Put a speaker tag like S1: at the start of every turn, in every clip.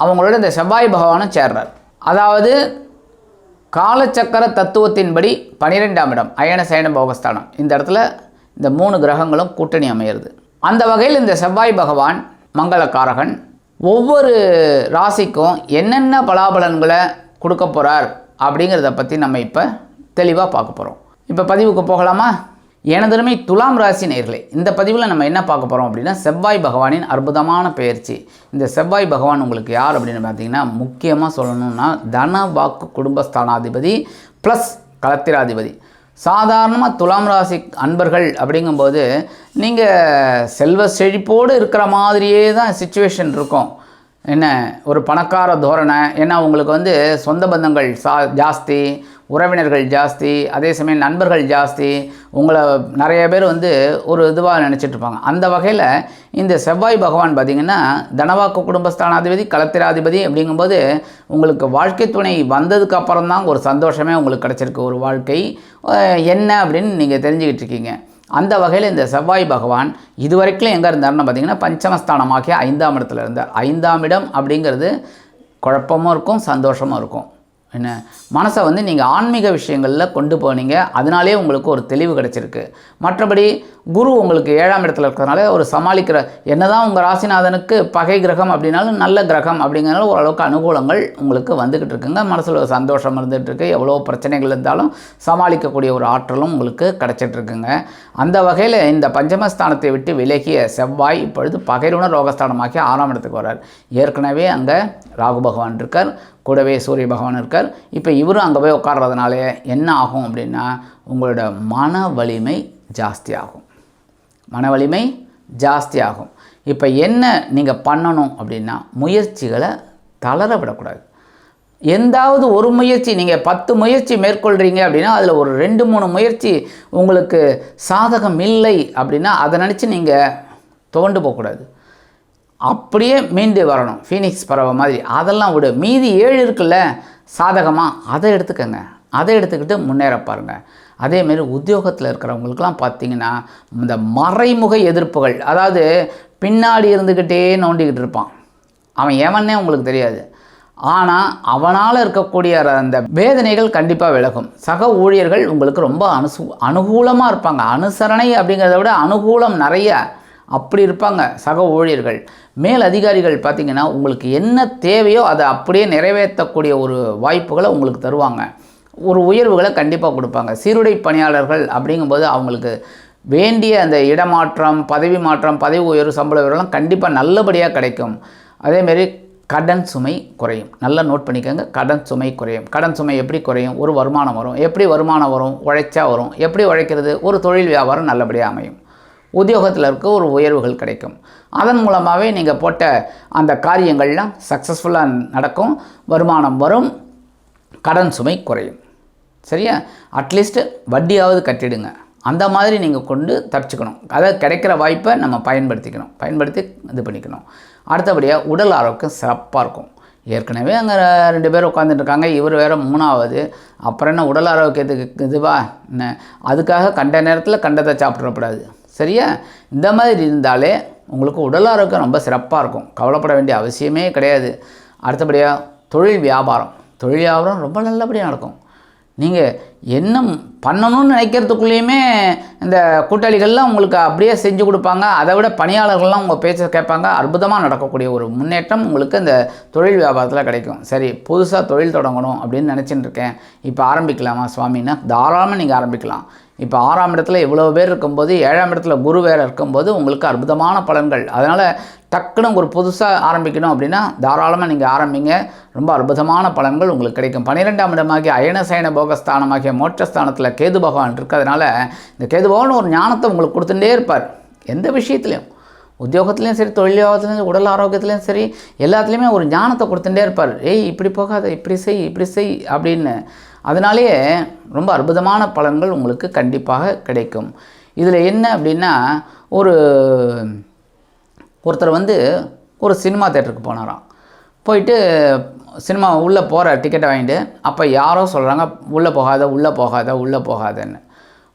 S1: அவங்களோட இந்த செவ்வாய் பகவானும் சேர்றார். அதாவது காலச்சக்கர தத்துவத்தின்படி பனிரெண்டாம் இடம் அயன சயன போகஸ்தானம். இந்த இடத்துல இந்த மூணு கிரகங்களும் கூட்டணி அமையிறது. அந்த வகையில் இந்த செவ்வாய் பகவான் மங்களக்காரகன் ஒவ்வொரு ராசிக்கும் என்னென்ன பலாபலன்களை கொடுக்க போகிறார் அப்படிங்கிறத பற்றி நம்ம இப்போ தெளிவாக பார்க்க போகிறோம் இப்போ பதிவுக்கு போகலாமா? எனதுமே துலாம் ராசி நேர்களே இந்த பதிவில் நம்ம என்ன பார்க்க போகிறோம் அப்படின்னா செவ்வாய் பகவானின் அற்புதமான பயிற்சி இந்த செவ்வாய் பகவான் உங்களுக்கு யார் அப்படின்னு பார்த்தீங்கன்னா முக்கியமாக சொல்லணும்னா தன வாக்கு குடும்பஸ்தானாதிபதி ப்ளஸ் களத்திராதிபதி சாதாரணமாக துலாம் ராசி அன்பர்கள் அப்படிங்கும்போது நீங்கள் செல்வ செழிப்போடு இருக்கிற மாதிரியே தான் சுச்சுவேஷன் இருக்கும். என்ன ஒரு பணக்கார தோரணை ஏன்னா உங்களுக்கு வந்து சொந்த பந்தங்கள் சா ஜாஸ்தி உறவினர்கள் ஜாஸ்தி அதே சமயம் நண்பர்கள் ஜாஸ்தி உங்களை நிறைய பேர் வந்து ஒரு இதுவாக நினச்சிட்ருப்பாங்க. அந்த வகையில் இந்த செவ்வாய் பகவான் பார்த்திங்கன்னா தனவாக்கு குடும்பஸ்தானாதிபதி கலத்திராதிபதி அப்படிங்கும்போது உங்களுக்கு வாழ்க்கை துணை வந்ததுக்கு அப்புறம் தான் ஒரு சந்தோஷமே உங்களுக்கு கிடச்சிருக்கு. ஒரு வாழ்க்கை என்ன அப்படின்னு நீங்கள் தெரிஞ்சுக்கிட்டு இருக்கீங்க அந்த வகையில் இந்த செவ்வாய் பகவான் இதுவரைக்கும் எங்கே இருந்தார்னு பார்த்தீங்கன்னா பஞ்சமஸ்தானமாகிய ஐந்தாம் இடத்துல இருந்தார். ஐந்தாம் இடம் அப்படிங்கிறது குழப்பமும் இருக்கும் சந்தோஷமும் இருக்கும். என்ன? மனசை வந்து நீங்கள் ஆன்மீக விஷயங்களில் கொண்டு போனீங்க. அதனாலே உங்களுக்கு ஒரு தெளிவு கிடச்சிருக்கு. மற்றபடி குரு உங்களுக்கு ஏழாம் இடத்துல இருக்கிறதுனால ஒரு சமாளிக்கிற என்னதான் உங்கள் ராசிநாதனுக்கு பகை கிரகம் அப்படின்னாலும் நல்ல கிரகம் அப்படிங்கிறனால ஓரளவுக்கு அனுகூலங்கள் உங்களுக்கு வந்துக்கிட்டு இருக்குங்க. மனசில் ஒரு சந்தோஷம் இருந்துகிட்டு இருக்கு. எவ்வளோ பிரச்சனைகள் இருந்தாலும் சமாளிக்கக்கூடிய ஒரு ஆற்றலும் உங்களுக்கு கிடச்சிட்டு இருக்குங்க. அந்த வகையில் இந்த பஞ்சமஸ்தானத்தை விட்டு விலகிய செவ்வாய் இப்பொழுது பகைருண ரோகஸ்தானமாக்கி ஆறாம் இடத்துக்கு வர்றார். ஏற்கனவே அங்கே ராகு பகவான் இருக்கார். கூடவே சூரிய பகவான் இருக்கார். இப்போ இவரும் அங்கே போய் உட்கார்றதுனால என்ன ஆகும் அப்படின்னா உங்களோட மன வலிமை ஜாஸ்தி ஆகும் மன வலிமை ஜாஸ்தி ஆகும் இப்போ என்ன நீங்கள் பண்ணணும் அப்படின்னா முயற்சிகளை தளர விடக்கூடாது. எந்தாவது ஒரு முயற்சி நீங்கள் பத்து முயற்சி மேற்கொள்கிறீங்க அப்படின்னா அதில் ஒரு ரெண்டு மூணு முயற்சி உங்களுக்கு சாதகம் இல்லை அப்படின்னா அதை நினச்சி நீங்கள் துவண்டு போகக்கூடாது. அப்படியே மீண்டு வரணும். ஃபீனிக்ஸ் பறவை மாதிரி. அதெல்லாம் விடு. மீதி ஏழு இருக்குல்ல சாதகமாக அதை எடுத்துக்கங்க. அதை எடுத்துக்கிட்டு முன்னேற பாருங்கள் அதேமாரி உத்தியோகத்தில் இருக்கிறவங்களுக்கெல்லாம் பார்த்தீங்கன்னா இந்த மறைமுக எதிர்ப்புகள் அதாவது பின்னாடி இருந்துக்கிட்டே நோண்டிக்கிட்டு இருப்பான். அவன் எவனே உங்களுக்கு தெரியாது. ஆனால் அவனால் இருக்கக்கூடிய அந்த வேதனைகள் கண்டிப்பாக விலகும். சக ஊழியர்கள் உங்களுக்கு ரொம்ப அனுசு அனுகூலமாக இருப்பாங்க. அனுசரணை அப்படிங்கிறத விட அனுகூலம் நிறைய அப்படி இருப்பாங்க சக ஊழியர்கள். மேல் அதிகாரிகள் பார்த்திங்கன்னா உங்களுக்கு என்ன தேவையோ அதை அப்படியே நிறைவேற்றக்கூடிய ஒரு வாய்ப்புகளை உங்களுக்கு தருவாங்க. ஒரு உயர்வுகளை கண்டிப்பாக கொடுப்பாங்க. சீருடை பணியாளர்கள் அப்படிங்கும்போது அவங்களுக்கு வேண்டிய அந்த இடமாற்றம் பதவி மாற்றம் பதவி உயர்வு சம்பள உயர்வுலாம் கண்டிப்பாக நல்லபடியாக கிடைக்கும். அதேமாரி கடன் சுமை குறையும். நல்லா நோட் பண்ணிக்கோங்க. கடன் சுமை குறையும். கடன் சுமை எப்படி குறையும்? ஒரு வருமானம் வரும். எப்படி வருமானம் வரும்? உழைச்சா வரும். எப்படி உழைக்கிறது? ஒரு தொழில் வியாபாரம் நல்லபடியாக அமையும். உத்தியோகத்தில் இருக்க ஒரு உயர்வுகள் கிடைக்கும். அதன் மூலமாகவே நீங்கள் போட்ட அந்த காரியங்கள்லாம் சக்ஸஸ்ஃபுல்லாக நடக்கும். வருமானம் வரும். கடன் சுமை குறையும். சரியா? அட்லீஸ்ட்டு வட்டியாவது கட்டிடுங்க. அந்த மாதிரி நீங்கள் கொண்டு தப்பிச்சுக்கணும். அதை கிடைக்கிற வாய்ப்பை நம்ம பயன்படுத்திக்கணும். பயன்படுத்தி இது பண்ணிக்கணும். அடுத்தபடியாக உடல் ஆரோக்கியம் சிறப்பாக இருக்கும். ஏற்கனவே அங்கே ரெண்டு பேர் உட்காந்துட்டுருக்காங்க இவர் வேறு மூணாவது. அப்புறம் என்ன உடல் ஆரோக்கியத்துக்கு இதுவா? என்ன? அதுக்காக கண்ட நேரத்தில் கண்டதை சாப்பிடக்கூடாது சரியா? இந்த மாதிரி இருந்தாலே உங்களுக்கு உடல் ஆரோக்கியம் ரொம்ப சிறப்பாக இருக்கும். கவலைப்பட வேண்டிய அவசியமே கிடையாது. அடுத்தபடியாக தொழில் வியாபாரம். தொழில் வியாபாரம் ரொம்ப நல்லபடியாக நடக்கும். நீங்கள் என்ன பண்ணணும்னு நினைக்கிறதுக்குள்ளேயுமே இந்த கூட்டாளிகள்லாம் உங்களுக்கு அப்படியே செஞ்சு கொடுப்பாங்க. அதை விட பணியாளர்கள்லாம் உங்கள் பேச்சை கேட்பாங்க. அற்புதமாக நடக்கக்கூடிய ஒரு முன்னேற்றம் உங்களுக்கு இந்த தொழில் வியாபாரத்தில் கிடைக்கும். சரி புதுசாக தொழில் தொடங்கணும் அப்படின்னு நினச்சிட்டு இருக்கேன். இப்போ ஆரம்பிக்கலாமா சுவாமின்னா? தாராளமாக நீங்கள் ஆரம்பிக்கலாம். இப்போ ஆறாம் இடத்துல இவ்வளோ பேர் இருக்கும்போது ஏழாம் இடத்துல குரு வேறு இருக்கும்போது உங்களுக்கு அற்புதமான பலன்கள். அதனால் டக்குன்னு ஒரு புதுசாக ஆரம்பிக்கணும் அப்படின்னா தாராளமாக நீங்கள் ஆரம்பிங்க. ரொம்ப அற்புதமான பலன்கள் உங்களுக்கு கிடைக்கும். பன்னிரெண்டாம் இடமாகிய அயனசயன போகஸ்தானமாகிய மோட்சஸ்தானத்தில் கேது பகவான் இருக்கிறதுனால இந்த கேது பகவான் ஒரு ஞானத்தை உங்களுக்கு கொடுத்துட்டே இருப்பார். எந்த விஷயத்துலையும். உத்தியோகத்துலேயும் சரி தொழில் யோகத்துலேயும் சரி, உடல் ஆரோக்கியத்துலேயும் சரி எல்லாத்துலேயுமே ஒரு ஞானத்தை கொடுத்துட்டே இருப்பார். ஏய் இப்படி போகாத இப்படி செய் இப்படி செய் அப்படின்னு அதனாலேயே ரொம்ப அற்புதமான பலன்கள் உங்களுக்கு கண்டிப்பாக கிடைக்கும். இதில் என்ன அப்படின்னா ஒரு ஒருத்தர் வந்து ஒரு சினிமா தேட்டருக்கு போனாராம். போயிட்டு சினிமா உள்ளே போகிற டிக்கெட்டை வாங்கிட்டு அப்போ யாரோ சொல்கிறாங்க உள்ளே போகாத உள்ளே போகாத உள்ளே போகாதன்னு.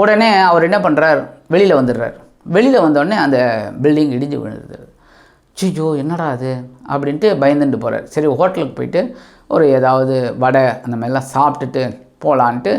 S1: உடனே அவர் என்ன பண்ணுறார் வெளியில் வந்துடுறார். வெளியில் வந்தோடனே அந்த பில்டிங் இடிஞ்சு விழுந்துருது சிஜோ என்னடா அது அப்படின்ட்டு பயந்துட்டு போகிறார் சரி ஹோட்டலுக்கு போயிட்டு ஒரு ஏதாவது வடை அந்த மாதிரிலாம் சாப்பிட்டுட்டு போகலான்ட்டு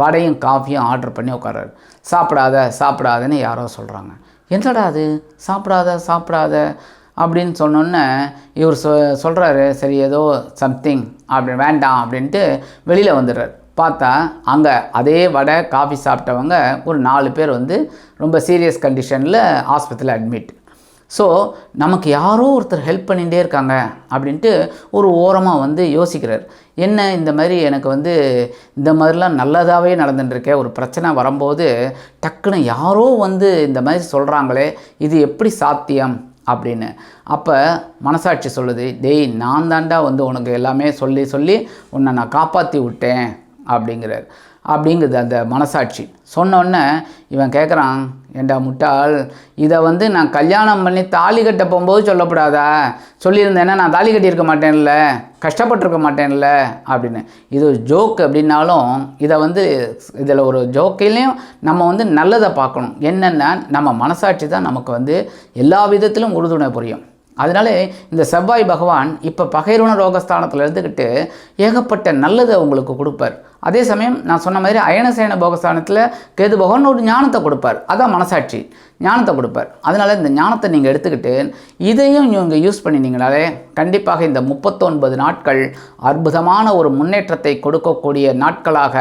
S1: வடையும் காஃபியும் ஆர்டர் பண்ணி உட்கார்றாரு. சாப்பிடாத சாப்பிடாதன்னு யாரோ சொல்கிறாங்க என்னடா அது? சாப்பிடாத சாப்பிடாத அப்படின்னு சொன்னோன்னே இவர் சொ சொல்கிறாரு சரி ஏதோ சம்திங் அப்படி வேண்டாம் அப்படின்ட்டு வெளியில் வந்துடுறார். பார்த்தா அங்கே அதே வடை காஃபி சாப்பிட்டவங்க ஒரு நாலு பேர் வந்து ரொம்ப சீரியஸ் கண்டிஷனில் ஆஸ்பத்திரியில் அட்மிட் ஸோ நமக்கு யாரோ ஒருத்தர் ஹெல்ப் பண்ணிகிட்டே இருக்காங்க அப்படின்ட்டு ஒரு ஓரமாக வந்து யோசிக்கிறார். என்ன இந்த மாதிரி எனக்கு வந்து இந்த மாதிரிலாம் நல்லதாகவே நடந்துட்டுருக்கேன் ஒரு பிரச்சனை வரும்போது டக்குன்னு யாரோ வந்து இந்த மாதிரி சொல்கிறாங்களே இது எப்படி சாத்தியம் அப்படின்னு. அப்போ மனசாட்சி சொல்லுது டெய் நான் தாண்டா வந்து உனக்கு எல்லாமே சொல்லி சொல்லி உன்னை நான் காப்பாற்றி விட்டேன் அப்படிங்கிறார். அப்படிங்குது அந்த மனசாட்சி. சொன்னோடனே இவன் கேட்குறான் ஏண்டா முட்டாள் இதை வந்து நான் கல்யாணம் பண்ணி தாலி கட்ட போகும்போது சொல்லக்கூடாதா சொல்லியிருந்தேன்னா நான் தாலி கட்டியிருக்க மாட்டேன்ல கஷ்டப்பட்டிருக்க மாட்டேன்ல அப்படின்னு. இது ஒரு ஜோக் அப்படின்னாலும் இதை வந்து இதில் ஒரு ஜோக்கிலையும் நம்ம வந்து நல்லதை பார்க்கணும். என்னென்னா நம்ம மனசாட்சி தான் நமக்கு வந்து எல்லா விதத்திலும் உறுதுணை புரியும். அதனால இந்த செவ்வாய் பகவான் இப்போ பகைரோன ரோகஸ்தானத்தில் இருந்துக்கிட்டு ஏகப்பட்ட நல்லதை உங்களுக்கு கொடுப்பார். அதே சமயம் நான் சொன்ன மாதிரி அயனசேன போகஸ்தானத்தில் கேது பகவான் ஒரு ஞானத்தை கொடுப்பார். அதான் மனசாட்சி. ஞானத்தை கொடுப்பார். அதனால் இந்த ஞானத்தை நீங்கள் எடுத்துக்கிட்டு இதையும் இவங்க யூஸ் பண்ணினீங்கனாலே கண்டிப்பாக இந்த முப்பத்தொன்பது நாட்கள் அற்புதமான ஒரு முன்னேற்றத்தை கொடுக்கக்கூடிய நாட்களாக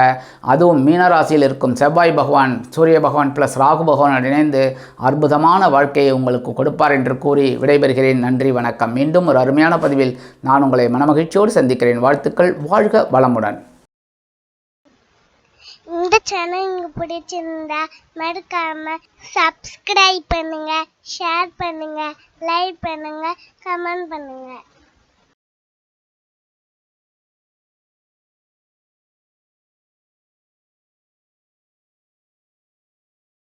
S1: அதுவும் மீனராசியில் இருக்கும் செவ்வாய் பகவான் சூரிய பகவான் ப்ளஸ் ராகு பகவான் இணைந்து அற்புதமான வாழ்க்கையை உங்களுக்கு கொடுப்பார் என்று கூறி விடைபெறுகிறேன். நன்றி வணக்கம். மீண்டும் ஒரு அருமையான பதிவில் நான் உங்களை மனமகிழ்ச்சியோடு சந்திக்கிறேன். வாழ்த்துக்கள். வாழ்க வளமுடன்.
S2: இந்த சேனல் உங்களுக்கு பிடிச்சிருந்தா மறக்காம சப்ஸ்கிரைப் பண்ணுங்க ஷேர் பண்ணுங்க லைக் பண்ணுங்க கமெண்ட் பண்ணுங்க.